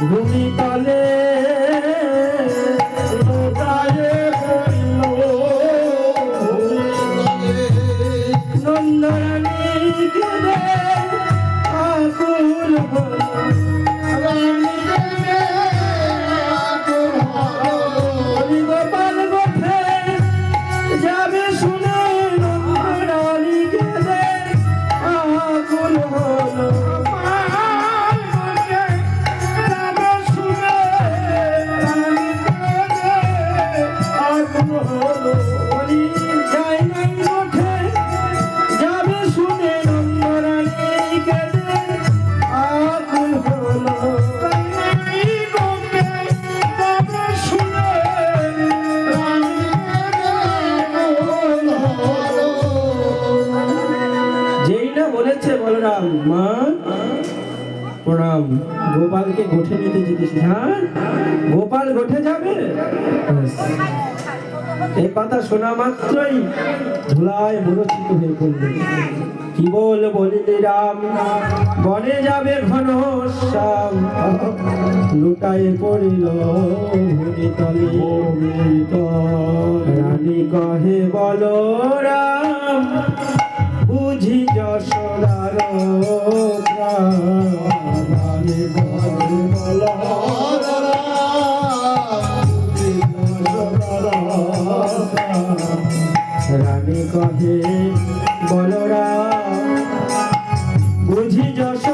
ভূমিতলে বলরাম মা। প্রণাম। গোপালকে গোঠে নিতে যেতেছি হ্যাঁ গোপাল গোঠে যাবে। এই কথা শোনা মাত্রই ধুলায় মূরচিত হয়ে পড়ল কি বল বলিলি রাম? বনে যাবে ঘন লুটায়ে পড়িল ভূমিতলে রানী কহে, বল রাম বুঝি যশোদার রানী কহে বল রানী কহে বলরাম বুঝি যশোদার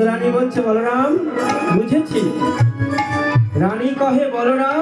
নন্দরানী বলছে বলরাম বুঝেছি রানী কহে বলরাম